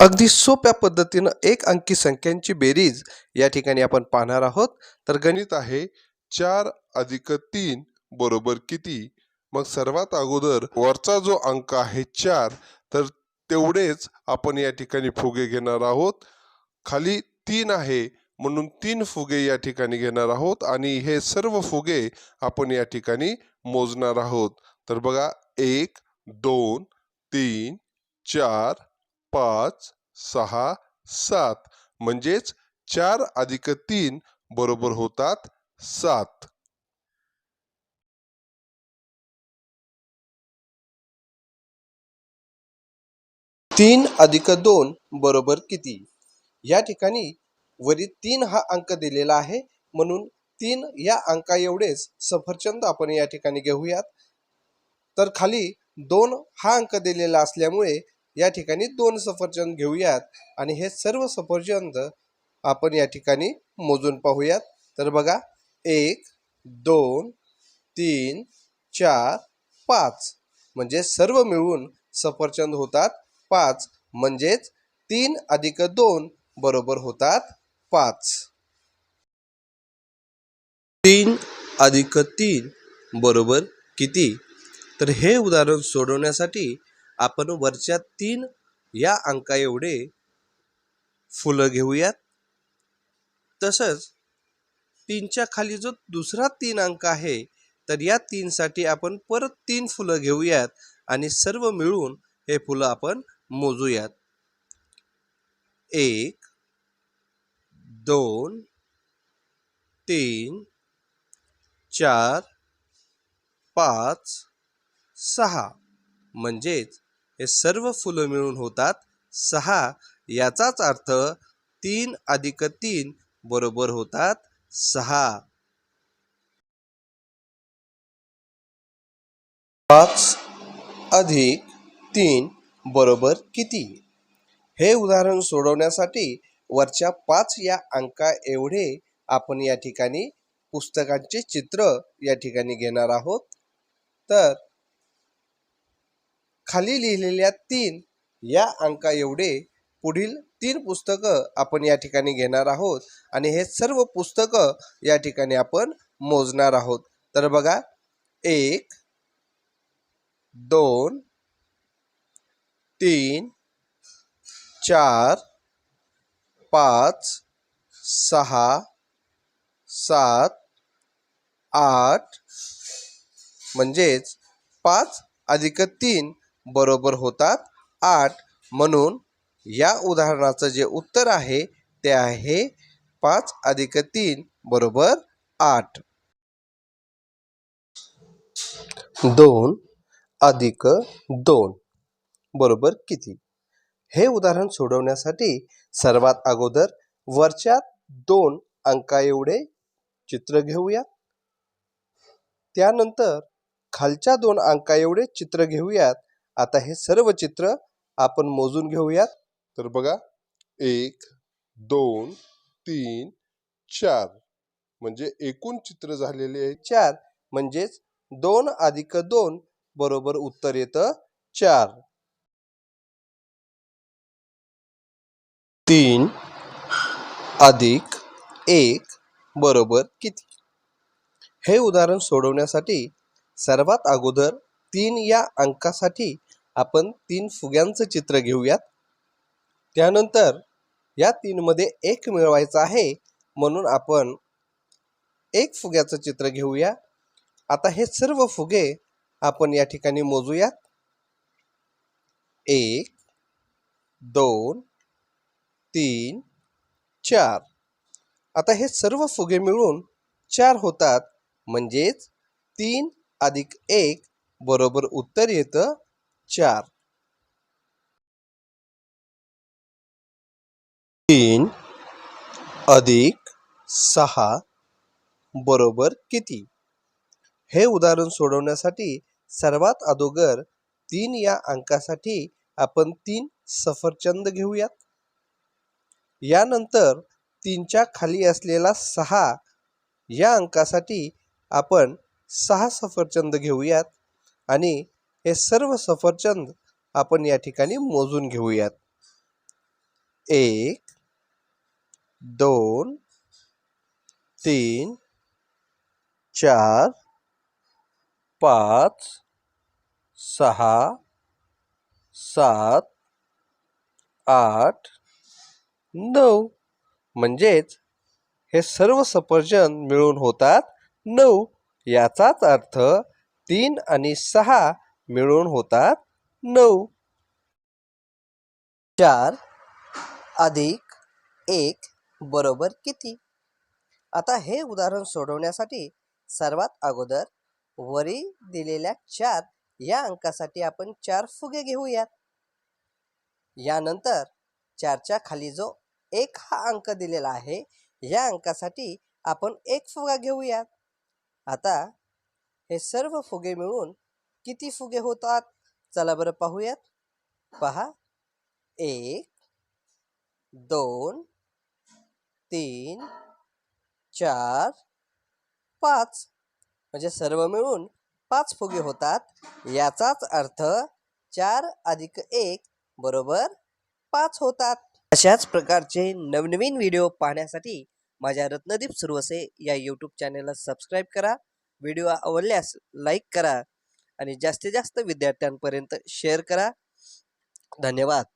अगदी सोप्या पद्धतीनं एक अंकी संख्यांची बेरीज या ठिकाणी आपण पाहणार आहोत. तर गणित आहे चार अधिक तीन बरोबर किती? मग सर्वात अगोदर वरचा जो अंक आहे चार तर तेवढेच आपण या ठिकाणी फुगे घेणार आहोत. खाली तीन आहे म्हणून तीन फुगे या ठिकाणी घेणार आहोत आणि हे सर्व फुगे आपण या ठिकाणी मोजणार आहोत. तर बघा एक दोन तीन चार पाच सहा सात. म्हणजेच चार अधिक तीन बरोबर होतात सात. तीन अधिक दोन बरोबर किती? या ठिकाणी वरी तीन हा अंक दिलेला आहे. म्हणून तीन या अंका एवढेच सफरचंद आपण या ठिकाणी घेऊयात. तर खाली दोन हा अंक दिलेला असल्यामुळे या ठिकाणी दोन सफरचंद घेऊयात. आणि हे सर्व सफरचंद आपण या ठिकाणी मोजून पाहूयात. तर बघा एक दोन तीन चार पाच. म्हणजे सर्व मिळून सफरचंद होतात पाच. म्हणजेच तीन अधिक दोन बरोबर होतात पाच. तीन अधिक तीन बरोबर किती? तर हे उदाहरण सोडवण्यासाठी आपण वरच्या तीन या अंका एवढे फुलं घेऊयात. तसंच तीनच्या खाली जो दुसरा तीन अंक आहे तर या तीनसाठी आपण परत तीन फुलं घेऊयात आणि सर्व मिळून हे फुलं आपण मोजूयात. एक दोन तीन चार पाच सहा. म्हणजेच हे सर्व फुलं मिळून होतात. सहा याचाच अर्थ तीन अधिक तीन बरोबर होतात सहा. पाच अधिक तीन बरोबर किती? हे उदाहरण सोडवण्यासाठी वरच्या पाच या अंका एवढे आपण या ठिकाणी पुस्तकांचे चित्र या ठिकाणी घेणार आहोत. तर खाली लिहिलेल्या तीन या अंका एवढे पुढील तीन पुस्तकं आपण या ठिकाणी घेणार आहोत. आणि हे सर्व पुस्तकं या ठिकाणी आपण मोजणार आहोत. तर बघा एक दोन तीन चार पाच सहा सात आठ म्हणजेच पाच अधिक तीन बरोबर होतात. आठ म्हणून या उदाहरणाचं जे उत्तर आहे ते आहे पाच अधिक तीन बरोबर आठ. दोन अधिक दोन बरोबर किती? हे उदाहरण सोडवण्यासाठी सर्वात अगोदर वरच्या दोन अंका एवढे चित्र घेऊया त्यानंतर खालच्या दोन अंका एवढे चित्र घेऊयात. आता हे सर्व चित्र आपण मोजून घेऊयात. तर बघा एक दोन तीन चार. म्हणजे एकूण चित्र झालेले आहे चार. म्हणजेच दोन अधिक दोन बरोबर उत्तर येतं चार. तीन अधिक एक बरोबर किती? हे उदाहरण सोडवण्यासाठी सर्वात अगोदर तीन या अंकासाठी आपण तीन फुग्यांचं चित्र घेऊयात. त्यानंतर या तीनमध्ये एक मिळवायचा आहे म्हणून आपण एक फुग्याचं चित्र घेऊया. आता हे सर्व फुगे आपण या ठिकाणी मोजूयात. एक दोन तीन चार. आता हे सर्व फुगे मिळून चार होतात. म्हणजेच तीन अधिक एक बरोबर उत्तर येतं. चार. तीन अधिक सहा बरोबर किती? हे उदाहरण सोडवण्यासाठी सर्वात अगोदर तीन या अंकासाठी आपण तीन सफरचंद घेऊयात. यानंतर तीनच्या खाली असलेला सहा या अंकासाठी आपण सहा सफरचंद घेऊयात आणि हे सर्व सफरचंद आपण या ठिकाणी मोजून घेऊयात. एक दोन तीन चार पाच सहा सात आठ नऊ. म्हणजेच हे सर्व सफरचंद मिळून होतात नऊ. याचाच अर्थ तीन आणि सहा मिळून होतात नऊ. चार अधिक एक बरोबर किती? आता हे उदाहरण सोडवण्यासाठी सर्वात अगोदर वरी दिलेल्या चार या अंकासाठी आपण चार फुगे घेऊयात. यानंतर चारच्या खाली जो एक हा अंक दिलेला आहे या अंकासाठी आपण एक फुगा घेऊयात. आता हे सर्व फुगे मिळून किती फुगे होतात? चला बरं पाहूयात. पहा. एक दोन तीन चार पाच. म्हणजे सर्व मिळून पाच फुगे होतात. याचाच अर्थ चार अधिक एक बरोबर पाच होतात. अशाच प्रकारचे नवनवीन व्हिडिओ पाहण्यासाठी माझ्या रत्नदीप सुरवसे या यूट्यूब चॅनलला सबस्क्राईब करा. व्हिडिओ आवडल्यास लाईक करा. आणि जास्तीत जास्त विद्यार्थ्यांपर्यंत शेअर करा. धन्यवाद.